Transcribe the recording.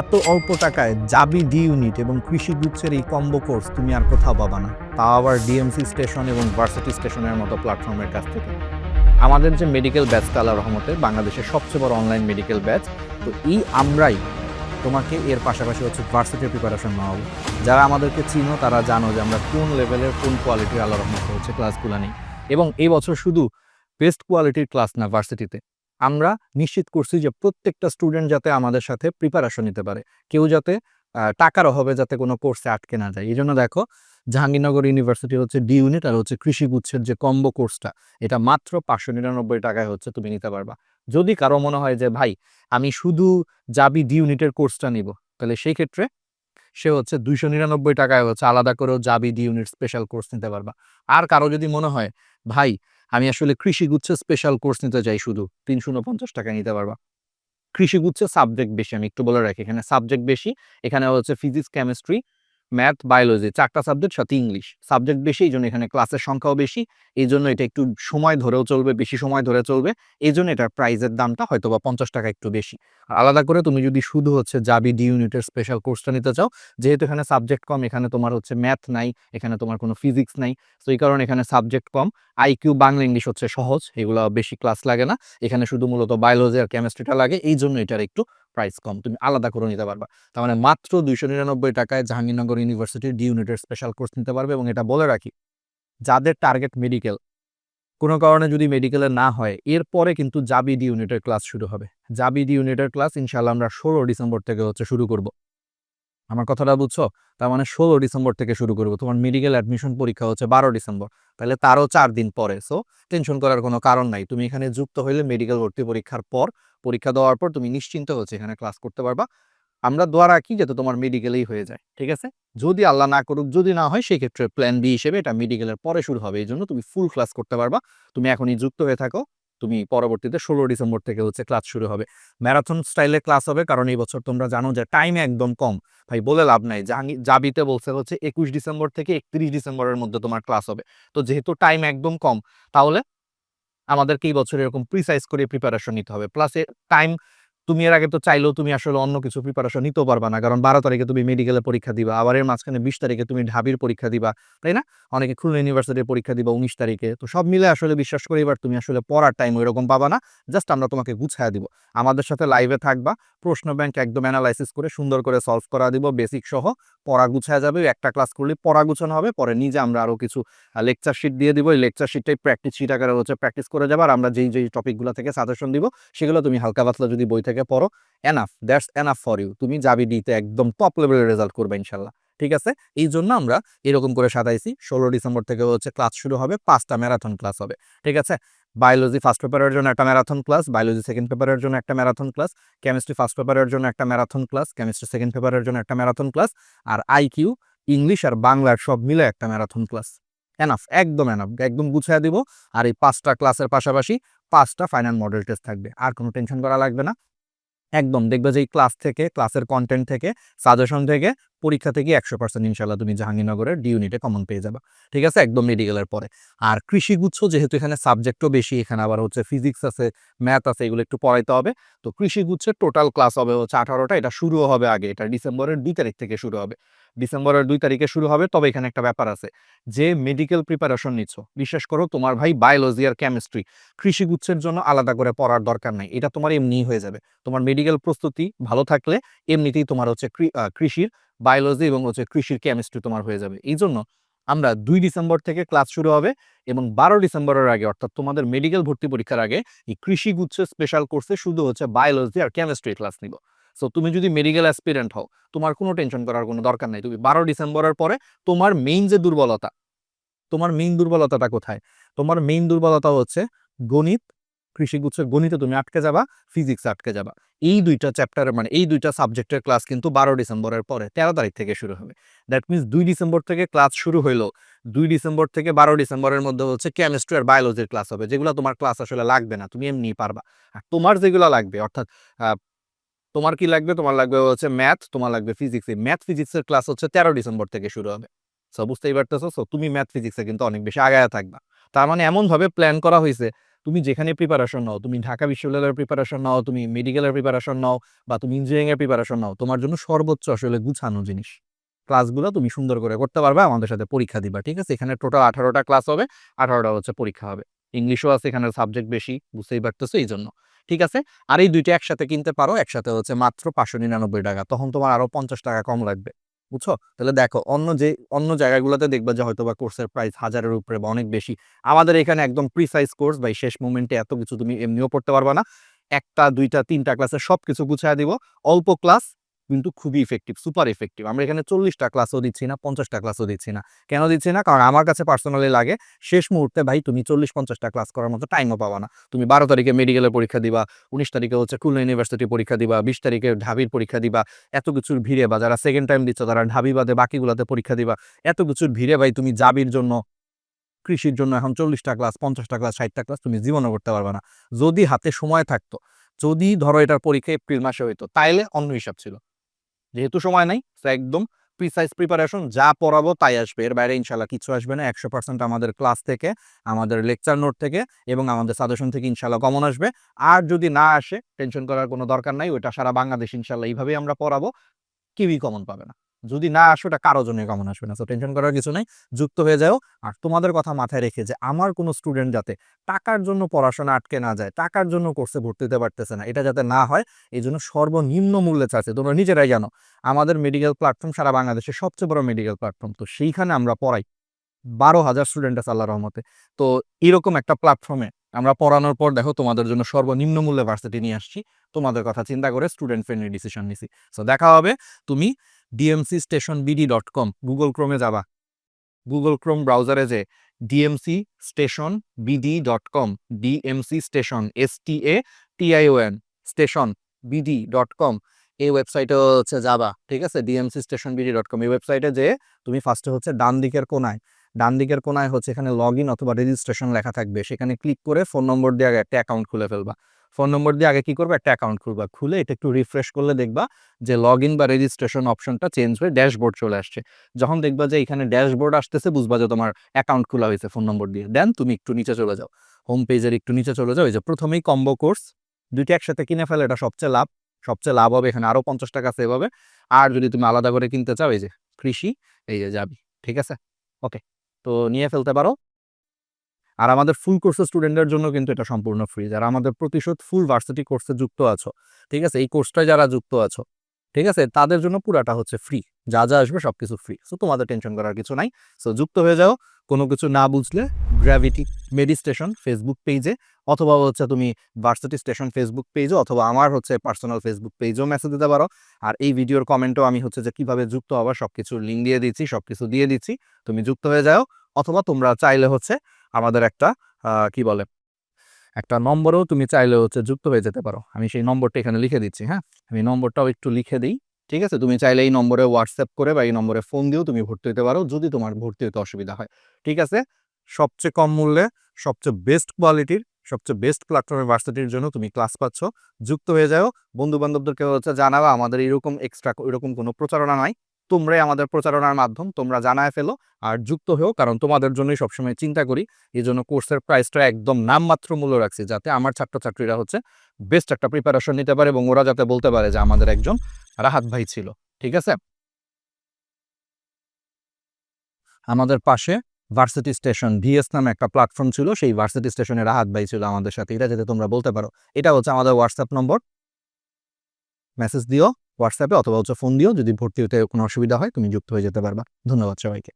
এত অল্প টাকায় জাবি ডি ইউনিট এবং কৃষি গুচ্ছের এই কম্বো কোর্স তুমি আর কোথাও পাবা না। তাও আবার ডিএমসি স্টেশন এবং ভার্সিটি স্টেশনের মতো প্ল্যাটফর্মের কাছ থেকে। আমাদের যে মেডিকেল ব্যাচটা আল্লাহ রহমতে বাংলাদেশের সবচেয়ে বড় অনলাইন মেডিকেল ব্যাচ তো এই আমরাই তোমাকে এর পাশাপাশি হচ্ছে ভার্সিটির প্রিপারেশন নেওয়াবো যারা আমাদেরকে চিনো, তারা জানো যে আমরা কোন লেভেলের কোন কোয়ালিটির আল্লাহ রহমতে হচ্ছে ক্লাসগুলো নেই। এবং এই বছর শুধু বেস্ট কোয়ালিটির ক্লাস না ভার্সিটিতে আমরা নিশ্চিত করছি যে প্রত্যেকটা স্টুডেন্ট যাতে আমাদের সাথে প্রিপারেশন নিতে পারে। কেউ যাতে টাকার অভাবে যাতে কোনো কোর্সে আটকে না যায়। এই জন্য দেখো, জাহাঙ্গীরনগর ইউনিভার্সিটি হচ্ছে ডি ইউনিট আর হচ্ছে কৃষি গুচ্ছের যে কম্বো কোর্সটা এটা মাত্র পাঁচশো নিরানব্বই টাকায় হচ্ছে তুমি নিতে পারবা। যদি কারও মনে হয় যে, ভাই, আমি শুধু যাবি ডি ইউনিটের কোর্সটা নিব তাহলে সেই ক্ষেত্রে সে হচ্ছে দুইশো নিরানব্বই টাকায় হচ্ছে আলাদা করেও যাবি ডি ইউনিট স্পেশাল কোর্স নিতে পারবা। আর কারও যদি মনে হয়, ভাই আমি আসলে কৃষিগুচ্ছ স্পেশাল কোর্স নিতে চাই শুধু। তিনশো পঞ্চাশ টাকা নিতে পারবা। কৃষিগুচ্ছে সাবজেক্ট বেশি, আমি একটু বলে রাখি, এখানে সাবজেক্ট বেশি, এখানে হচ্ছে ফিজিক্স কেমিস্ট্রি ম্যাথ বায়োলজি চারটা সাবজেক্ট সাথে ইংলিশ সাবজেক্ট বেশি এই জন্য এখানে ক্লাসের সংখ্যাও বেশি এই জন্য এটা একটু সময় ধরেও চলবে, বেশি সময় ধরে চলবে এই জন্য এটার প্রাইজের দামটা হয়তো বা পঞ্চাশ টাকা একটু বেশি। আলাদা করে তুমি যদি শুধু হচ্ছে জাবি ডি ইউনিটের স্পেশাল কোর্সটা নিতে চাও, যেহেতু এখানে সাবজেক্ট কম, এখানে তোমার হচ্ছে ম্যাথ নাই, এখানে তোমার কোনো ফিজিক্স নাই তো এই কারণে এখানে সাবজেক্ট কম আইকিউ বাংলা ইংলিশ হচ্ছে সহজ, এগুলো বেশি ক্লাস লাগে না, এখানে শুধু মূলত বায়োলজি আর কেমিস্ট্রিটা লাগে এই জন্য এটার একটু প্রাইস কম, তুমি আলাদা করে নিতে পারবা। তার মানে মাত্র দুইশো নিরানব্বই টাকায় জাহাঙ্গীরনগর ইউনিভার্সিটির ডি ইউনিটের স্পেশাল কোর্স নিতে পারবে এবং এটা বলে রাখি, যাদের টার্গেট মেডিকেল কোনো কারণে যদি মেডিকেলে না হয়, এরপরে কিন্তু জাবি ডি ইউনিটের ক্লাস শুরু হবে। জাবি ডি ইউনিটের ক্লাস ইনশাল্লাহ আমরা ষোলো ডিসেম্বর থেকে হচ্ছে শুরু করব। আমার কথাটা বুঝছ? তার মানে ষোলো ডিসেম্বর থেকে শুরু করব। তোমার মেডিকেল অ্যাডমিশন পরীক্ষা হচ্ছে বারো ডিসেম্বর। তাহলে তারও চার দিন পরে। সো টেনশন করার কোনো কারণ নাই। তুমি এখানে যুক্ত হইলে মেডিকেল ভর্তি পরীক্ষার পর, পরীক্ষা দেওয়ার পর তুমি নিশ্চিন্ত হচ্ছে এখানে ক্লাস করতে পারবা। আমরা দোয়া রাখি যাতে তোমার মেডিকেলেই হয়ে যায়। ঠিক আছে? যদি আল্লাহ না করুক, যদি না হয় সেই ক্ষেত্রে প্ল্যান বি হিসেবে এটা মেডিকেলের পরে শুরু হবে। এই জন্য তুমি ফুল ক্লাস করতে পারবা। তুমি এখনই যুক্ত হয়ে থাকো। তুমি পরবর্তীতে ষোলো ডিসেম্বর থেকে হচ্ছে ক্লাস শুরু হবে। ম্যারাথন স্টাইলে ক্লাস হবে, কারণ এই বছর তোমরা জানো যে টাইম একদম কম। ভাই, বলে লাভ নাই। জাবিতে বলছে হচ্ছে একুশ ডিসেম্বর থেকে একত্রিশ ডিসেম্বরের মধ্যে তোমার ক্লাস হবে। তো যেহেতু টাইম একদম কম, তাহলে আমাদেরকে এই বছর এরকম প্রিসাইজ করে প্রিপারেশন নিতে হবে। প্লাস টাইম তুমি এর আগে তো চাইলেও তুমি আসলে অন্য কিছু প্রিপারেশন নিতেও পারবা না। কারণ বারো তারিখে তুমি মেডিকেলে পরীক্ষা দিবা, আবার এর মাঝখানে বিশ তারিখে তুমি ঢাবির পরীক্ষা দিবা, তাই না? অনেকে খুলনা ইউনিভার্সিটির পরীক্ষা দিবা উনিশ তারিখে। তো সব মিলে আসলে বিশ্বাস করি এবার তুমি আসলে পড়ার টাইম ওইরকম পাবা না জাস্ট আমরা তোমাকে গুছায় দিব। আমাদের সাথে লাইভে থাকবা, প্রশ্ন ব্যাংক একদম অ্যানালাইসিস করে সুন্দর করে সলভ করা দিব বেসিক সহ। পড়া গুছায় যাবে, একটা ক্লাস করলে পড়া গুছানো হবে, পরে নিজে আমরা আরও কিছু লেকচার শিট দিয়ে দিব। এই লেকচার শিটটাই প্র্যাকটিস শিট আকারে হচ্ছে প্র্যাকটিস করে যাবে, আর আমরা যেই যেই টপিকগুলো থেকে সাজেশন দিব, সেগুলো তুমি হালকা পাতলা যদি বই থেকে পড়ো enough that's enough for you তুমি যাবি ডিতে একদম টপ লেভেলের রেজাল্ট করবে ইনশাল্লাহ, ঠিক আছে? এই জন্য আমরা এরকম করে সাজাইছি, ষোলো ডিসেম্বর থেকে হচ্ছে ক্লাস শুরু হবে, পাঁচটা ম্যারাথন ক্লাস হবে, ঠিক আছে? বায়োলজি ফার্স্ট পেপারের জন্য একটা ম্যারাথন ক্লাস বায়োলজি সেকেন্ড পেপারের জন্য একটা ম্যারাথন ক্লাস কেমিস্ট্রি ফার্স্ট পেপারের জন্য একটা ম্যারাথন ক্লাস কেমিস্ট্রি সেকেন্ড পেপারের জন্য একটা ম্যারাথন ক্লাস আর আইকিউ ইংলিশ আর বাংলার সব মিলে একটা ম্যারাথন ক্লাস এনাফ একদম এনাফ একদম গুছিয়ে দিব, আর এই পাঁচটা ক্লাসের পাশাপাশি পাঁচটা ফাইনাল মডেল টেস্ট থাকবে, আর কোনো টেনশন করা লাগবে না। একদম। দেখবে যে ক্লাস থেকে ক্লাসের কন্টেন্ট থেকে সাজেশন থেকে পরীক্ষা থেকে একশো পার্সেন্ট ইনশাল্লাহ তুমি জাহাঙ্গীরনগরের ডি ইউনিটে কমন পেয়ে যাবে। ঠিক আছে? একদম মেডিকেলের পরে। আর কৃষিগুচ্ছ যেহেতু এখানে সাবজেক্টও বেশি, এখানে আবার হচ্ছে ফিজিক্স আছে ম্যাথ আছে, এগুলো একটু পড়াইতে হবে। তো কৃষিগুচ্ছের টোটাল ক্লাস হবে হচ্ছে আঠারোটা, এটা শুরু হবে আগে, এটা ডিসেম্বরের দুই তারিখ থেকে শুরু হবে। ডিসেম্বরের দুই তারিখে শুরু হবে, তবে এখানে একটা ব্যাপার আছে। যে মেডিকেল প্রিপারেশন নিচ্ছ, বিশ্বাস করো তোমার ভাই বায়োলজি আর কেমিস্ট্রি কৃষিগুচ্ছের জন্য আলাদা করে পড়ার দরকার নাই। এটা তোমার এমনিই হয়ে যাবে। তোমার মেডিকেল প্রস্তুতি ভালো থাকলে এমনিতেই তোমার হচ্ছে কৃষির বায়োলজি এবং হচ্ছে কৃষির কেমিস্ট্রি তোমার হয়ে যাবে। এই জন্য আমরা দুই ডিসেম্বর থেকে ক্লাস শুরু হবে এবং বারো ডিসেম্বরের আগে, অর্থাৎ তোমাদের মেডিকেল ভর্তি পরীক্ষার আগে, এই কৃষি গুচ্ছের স্পেশাল কোর্সে শুধু হচ্ছে বায়োলজি আর কেমিস্ট্রি ক্লাস নিব। সো তুমি যদি মেডিকেল অ্যাসপিরেন্ট হও, তোমার কোনো টেনশন করার কোনো দরকার নাই। তুমি বারো ডিসেম্বরের পরে তোমার মেইন যে দুর্বলতা, তোমার মেইন দুর্বলতাটা কোথায়? তোমার মেইন দুর্বলতা হচ্ছে গণিত কৃষিগুচ্ছের গণিতে তুমি আটকে যাবা ফিজিক্স আটকে যাবা। এই দুইটা চ্যাপ্টারের মানে এই দুইটা সাবজেক্টের ক্লাস কিন্তু বারো ডিসেম্বরের পরে, তেরো তারিখ থেকে শুরু হবে। দ্যাট মিনস দুই ডিসেম্বর থেকে ক্লাস শুরু হইল। দুই ডিসেম্বর থেকে বারো ডিসেম্বরের মধ্যে হচ্ছে কেমিস্ট্রি আর বায়োলজির ক্লাস হবে। যেগুলো তোমার ক্লাস আসলে লাগবে না, তুমি এমনি পারবা। আর তোমার যেগুলো লাগবে, অর্থাৎ তোমার কি লাগবে? তোমার লাগবে হচ্ছে ম্যাথ তোমার লাগবে ফিজিক্স এই ম্যাথ ফিজিক্সের ক্লাস হচ্ছে তেরো ডিসেম্বর থেকে শুরু হবে। সো বুঝতেই পারতেছো? সো তুমি ম্যাথ ফিজিক্সে কিন্তু অনেক বেশি আগায় থাকবা। তার মানে এমন ভাবে প্ল্যান করা হয়েছে, তুমি যেখানে প্রিপারেশন নাও, তুমি ঢাকা বিশ্ববিদ্যালয়ের প্রিপারেশন নাও, তুমি মেডিকেলের প্রিপারেশন নাও, বা তুমি ইঞ্জিনিয়ারিং এর প্রিপারেশন নাও, তোমার জন্য সর্বোচ্চ আসলে গুছানো জিনিস। ক্লাসগুলো তুমি সুন্দর করে করতে পারবে, আমাদের সাথে পরীক্ষা দিবা, ঠিক আছে? এখানে টোটাল আঠারোটা ক্লাস হবে, আঠারোটা হচ্ছে পরীক্ষা হবে। ইংলিশও আছে এখানে সাবজেক্ট বেশি, বুঝতেই পারতেছো এই জন্য ঠিক আছে? আর এই দুইটা একসাথে কিনতে পারো, একসাথে হচ্ছে মাত্র পাঁচশো নিরানব্বই টাকা। তখন তোমার আরও পঞ্চাশ টাকা কম লাগবে, বুঝছ? তাহলে দেখো, অন্য যে, অন্য জায়গাগুলোতে দেখবা যে হয়তো বা কোর্সের প্রাইস হাজারের উপরে বা অনেক বেশি। আমাদের এখানে একদম প্রিসাইজ কোর্স বা শেষ মুমেন্টে এত কিছু তুমি এমনিও পড়তে পারবা না। একটা, দুইটা, তিনটা ক্লাসে সব কিছু গুছায় দিব। অল্প ক্লাস কিন্তু খুবই ইফেক্টিভ সুপার ইফেক্টিভ আমরা এখানে চল্লিশটা ক্লাসও দিচ্ছি না, পঞ্চাশটা ক্লাসও দিচ্ছি না। কেন দিচ্ছি না? কারণ আমার কাছে পার্সোনালি লাগে, শেষ মুহূর্তে ভাই তুমি চল্লিশ পঞ্চাশটা ক্লাস করার মতো টাইমও পাবা না। তুমি বারো তারিখে মেডিকেলের পরীক্ষা দিবা, উনিশ তারিখে হচ্ছে খুলনা ইউনিভার্সিটি পরীক্ষা দিবা, বিশ তারিখে ঢাবির পরীক্ষা দিবা, এত কিছুর ভিড়ে বা যারা সেকেন্ড টাইম দিচ্ছ তারা ঢাবি বাদে বাকিগুলোতে পরীক্ষা দিবা, এত কিছুর ভিড়ে ভাই তুমি জাবির জন্য, কৃষির জন্য এখন চল্লিশটা ক্লাস পঞ্চাশটা ক্লাস ষাটটা ক্লাস তুমি জীবনও করতে পারবে না। যদি হাতে সময় থাকতো, যদি ধরো এটার পরীক্ষা এপ্রিল মাসে হইতো, তাইলে অন্য হিসাব ছিল। যেহেতু সময় নাই একদম প্রিসাইজ প্রিপারেশন যা পড়াবো তাই আসবে। এর বাইরে ইনশাল্লাহ কিছু আসবে না, একশো পার্সেন্ট আমাদের ক্লাস থেকে, আমাদের লেকচার নোট থেকে এবং আমাদের সাজেশন থেকে ইনশাল্লাহ কমন আসবে। আর যদি না আসে টেনশন করার কোনো দরকার নাই, ওইটা সারা বাংলাদেশ ইনশাল্লাহ এইভাবেই আমরা পড়াবো, কেউই কমন পাবে না। যদি না আসো, এটা কারও জন্য কমন আসবে না। তো টেনশন করার কিছু নাই, যুক্ত হয়ে যাও। আর তোমাদের কথা মাথায় রেখে যে, আমার কোনো স্টুডেন্ট যাতে টাকার জন্য পড়াশোনা আটকে না যায়, টাকার জন্য কোর্সে ভর্তি হতে পারতেছে না, এটা যাতে না হয়, এই জন্য সর্বনিম্ন মূল্যে চাচ্ছে তোমরা নিজেরাই জানো, আমাদের মেডিকেল প্ল্যাটফর্ম সারা বাংলাদেশের সবচেয়ে বড় মেডিকেল প্ল্যাটফর্ম তো সেইখানে আমরা পড়াই। বারো হাজার স্টুডেন্ট আছে আল্লাহ রহমতে। তো এরকম একটা প্ল্যাটফর্মে আমরা পড়ানোর পর দেখো, তোমাদের জন্য সর্বনিম্ন মূল্যে ভার্সিটি নিয়ে আসছি। তোমাদের কথা চিন্তা করে স্টুডেন্ট ফ্রেন্ডলি ডিসিশন নিছি। সো দেখা হবে। তুমি DMC station BD dot com Google ক্রোমে যাবা। গুগল ক্রোম ব্রাউজারে যে DMC station BD dot com DMC station S T A T I O N station BD dot com এই ওয়েবসাইটে হচ্ছে যাবা, ঠিক আছে? DMC station BD dot com এই ওয়েবসাইটে যে তুমি ফার্স্টে হচ্ছে ডান দিকের কোনায়, ডান দিকের কোনায় হচ্ছে এখানে লগ ইন অথবা রেজিস্ট্রেশন লেখা থাকবে। সেখানে ক্লিক করে ফোন নম্বর আগে একটা অ্যাকাউন্ট খুলে ফেলবা। ফোন নম্বর দিয়ে আগে কি করবে? একটা অ্যাকাউন্ট খুলবা। খুলে এটা একটু রিফ্রেশ করলে দেখবা যে লগ ইন বা রেজিস্ট্রেশন অপশনটা চেঞ্জ হয়ে ড্যাশবোর্ড চলে আসছে। যখন দেখবা যে এখানে ড্যাশবোর্ড আসতেছে, বুঝবা যে তোমার অ্যাকাউন্ট খোলা হয়েছে ফোন নম্বর দিয়ে। দেন তুমি একটু নিচে চলে যাও। হোম পেজের একটু নিচে চলে যাও। এই যে প্রথমেই কম্বো কোর্স দুইটা একসাথে কিনে ফেলে, এটা সবচেয়ে লাভ। সবচেয়ে লাভ হবে এখানে আরও পঞ্চাশ টাকা সেভ হবে। আর যদি তুমি আলাদা করে কিনতে চাও, এই যে কৃষি, এই যে যাবি, ঠিক আছে? ওকে তো নিয়ে ফেলতে পারো। আর আমাদের ফুল কোর্সের স্টুডেন্টদের জন্য কিন্তু এটা সম্পূর্ণ ফ্রি যারা আমাদের প্রতিশোধ ফুল ভার্সিটি কোর্সে যুক্ত আছো, ঠিক আছে? এই কোর্সটায় যারা যুক্ত আছো, ঠিক আছে? তাদের জন্য পুরাটা হচ্ছে ফ্রি যা যা আসবে সব কিছু ফ্রি সো তোমাদের টেনশন করার কিছু নাই সো যুক্ত হয়ে যাও, কোনো কিছু না বুঝলে গ্র্যাভিটি মেডি স্টেশন ফেসবুক পেজে অথবা হচ্ছে তুমি ভার্সিটি স্টেশন ফেসবুক পেজও অথবা আমার হচ্ছে পার্সোনাল ফেসবুক পেজও মেসেজ দিতে পারো, আর এই ভিডিওর কমেন্টও আমি হচ্ছে যে কীভাবে যুক্ত হবা সব কিছু লিঙ্ক দিয়ে দিচ্ছি সব কিছু দিয়ে দিচ্ছি, তুমি যুক্ত হয়ে যাও, অথবা তোমরা চাইলে হচ্ছে আমাদের একটা কি বলে, একটা নম্বরও তুমি চাইলে হচ্ছে যুক্ত হয়ে যেতে পারো। আমি সেই নম্বরটা এখানে লিখে দিচ্ছি হ্যাঁ? আমি নম্বরটাও একটু লিখে দিই, ঠিক আছে? তুমি চাইলে এই নম্বরে হোয়াটসঅ্যাপ করে বা এই নম্বরে ফোন দিয়েও তুমি ভর্তি হতে পারো, যদি তোমার ভর্তি হতে অসুবিধা হয়, ঠিক আছে? সবচেয়ে কম মূল্যে, সবচেয়ে বেস্ট কোয়ালিটির সবচেয়ে বেস্ট প্ল্যাটফর্মে ভার্সিটির জন্য তুমি ক্লাস পাচ্ছ, যুক্ত হয়ে যাও। বন্ধু বান্ধবদেরকে হচ্ছে জানাবা, আমাদের এরকম এক্সট্রা এরকম কোনো প্রচারণা নাই। তোমরাই আমাদের প্রচারণার মাধ্যম, তোমরা জানায় ফেলো আর যুক্ত হও, কারণ তোমাদের জন্যই সবসময় চিন্তা করি। এই জন্য কোর্সের প্রাইসটা একদম নামমাত্র মূল্য রাখছি, যাতে আমার ছাত্রছাত্রীরা হচ্ছে বেস্ট একটা প্রিপারেশন নিতে পারে এবং ওরা যাতে বলতে পারে যে আমাদের একজন রাহাত ভাই ছিল, ঠিক আছে? আমাদের পাশে ভার্সিটি স্টেশন ভিএস নামে একটা প্ল্যাটফর্ম ছিল, সেই ভার্সিটি স্টেশনে রাহাত ভাই ছিল আমাদের সাথে। এটা যাতে তোমরা বলতে পারো, এটা হচ্ছে আমাদের হোয়াটসঅ্যাপ নম্বর। মেসেজ দিও। হোয়াটসঅ্যাপে অথবা হচ্ছে ফোন দিও যদি ভর্তি হতে কোনো অসুবিধা হয়, তুমি যুক্ত হয়ে যেতে পারবা। ধন্যবাদ সবাইকে।